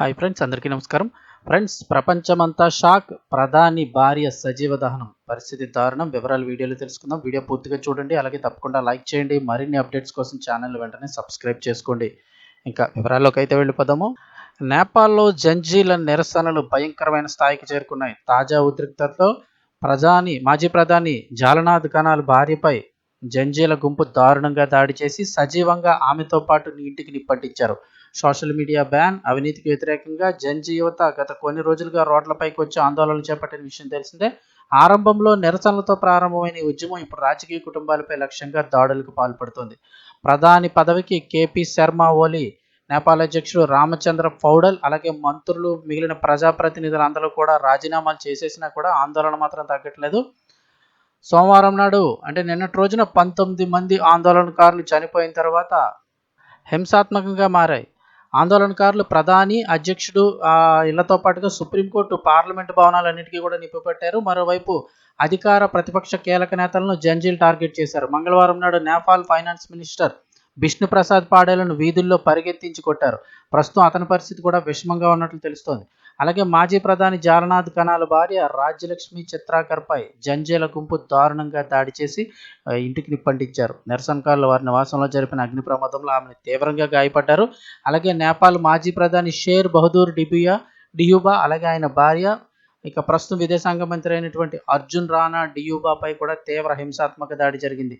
Hi friends అందరికీ నమస్కారం. Friends ప్రపంచమంతా షాక్ ప్రధాని భార్య సజీవ దహనం. పరిస్థితి దారుణం. వివరాలు వీడియోలో తెలుసుకుందాం. వీడియో పూర్తిగా చూడండి. అలాగే తప్పకుండా లైక్ చేయండి. మరిన్ని అప్డేట్స్ కోసం ఛానల్ వెంటనే సబ్స్క్రైబ్ చేసుకోండి. ఇంకా వివరాల్లోకి అయితే వెళ్ళిపోదాము. నేపాల్లో జంజీల నిరసనలు భయంకరమైన స్థాయికి చేరుకున్నాయి. తాజా ఉద్రిక్తతలో ప్రధాని మాజీ ప్రధాని జాలనాథ్ కనాల్ భార్యపై జంజీల గుంపు దారుణంగా దాడి చేసి సజీవంగా ఆమెతో పాటు ఇంటికి నిప్పంటించారు. సోషల్ మీడియా బ్యాన్ అవినీతికి వ్యతిరేకంగా జనజీవత గత కొన్ని రోజులుగా రోడ్లపైకి వచ్చి ఆందోళనలు చేపట్టిన విషయం తెలిసిందే. ఆరంభంలో నిరసనలతో ప్రారంభమైన ఈ ఉద్యమం ఇప్పుడు రాజకీయ కుటుంబాలపై లక్ష్యంగా దాడులకు పాల్పడుతోంది. ప్రధాని పదవికి కేపీ శర్మ ఓలీ నేపాల్ అధ్యక్షుడు రామచంద్ర పౌడల్ అలాగే మంత్రులు మిగిలిన ప్రజాప్రతినిధులు అందరూ కూడా రాజీనామాలు చేసేసినా కూడా ఆందోళన మాత్రం తగ్గట్లేదు. సోమవారం నాడు అంటే నిన్నటి రోజున పంతొమ్మిది మంది ఆందోళనకారులు చనిపోయిన తర్వాత హింసాత్మకంగా మారాయి. ఆందోళనకారులు ప్రధాని అధ్యక్షుడు ఇళ్ళతో పాటుగా సుప్రీంకోర్టు పార్లమెంటు భవనాలన్నింటికీ కూడా నిప్పిపెట్టారు. మరోవైపు అధికార ప్రతిపక్ష కీలక నేతలను జంజీల్ టార్గెట్ చేశారు. మంగళవారం నాడు నేపాల్ ఫైనాన్స్ మినిస్టర్ బిష్ణు ప్రసాద్ పాడేలను వీధుల్లో పరిగెత్తించి కొట్టారు. ప్రస్తుతం అతని పరిస్థితి కూడా విషమంగా ఉన్నట్లు తెలుస్తోంది. అలాగే మాజీ ప్రధాని జాలనాథ్ కణాల భార్య రాజ్యలక్ష్మి చిత్రాకర్పై జంజేల గుంపు దారుణంగా దాడి చేసి ఇంటికి నిప్పంటించారు. నిరసనకారులు వారి నివాసంలో జరిపిన అగ్ని ప్రమాదంలో ఆమె తీవ్రంగా గాయపడ్డారు. అలాగే నేపాల్ మాజీ ప్రధాని షేర్ బహదూర్ డిబియా డియూబా అలాగే ఆయన భార్య ఇక ప్రస్తుతం విదేశాంగ మంత్రి అయినటువంటి అర్జున్ రాణా డియూబాపై కూడా తీవ్ర హింసాత్మక దాడి జరిగింది.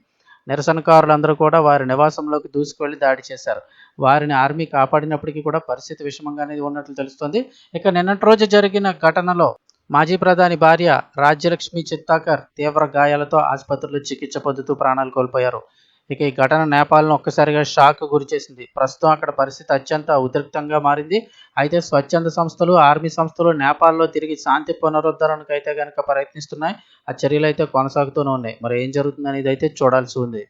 నిరసనకారులందరూ కూడా వారి నివాసంలోకి దూసుకువెళ్ళి దాడి చేశారు. వారిని ఆర్మీ కాపాడినప్పటికీ కూడా పరిస్థితి విషమంగానే ఉన్నట్లు తెలుస్తోంది. ఇక నిన్నటి రోజు జరిగిన ఘటనలో మాజీ ప్రధాని భార్య రాజ్యలక్ష్మి చిత్తాకర్ తీవ్ర గాయాలతో ఆసుపత్రిలో చికిత్స పొందుతూ ప్రాణాలు కోల్పోయారు. ఇక ఈ ఘటన నేపాల్ను ఒక్కసారిగా షాక్ గురిచేసింది. ప్రస్తుతం అక్కడ పరిస్థితి అత్యంత ఉద్రిక్తంగా మారింది. అయితే స్వచ్ఛంద సంస్థలు ఆర్మీ సంస్థలు నేపాల్లో తిరిగి శాంతి పునరుద్ధరణకు అయితే కనుక ప్రయత్నిస్తున్నాయి. ఆ చర్యలు అయితే కొనసాగుతూనే ఉన్నాయి. మరి ఏం జరుగుతుంది అనేది అయితే చూడాల్సి ఉంది.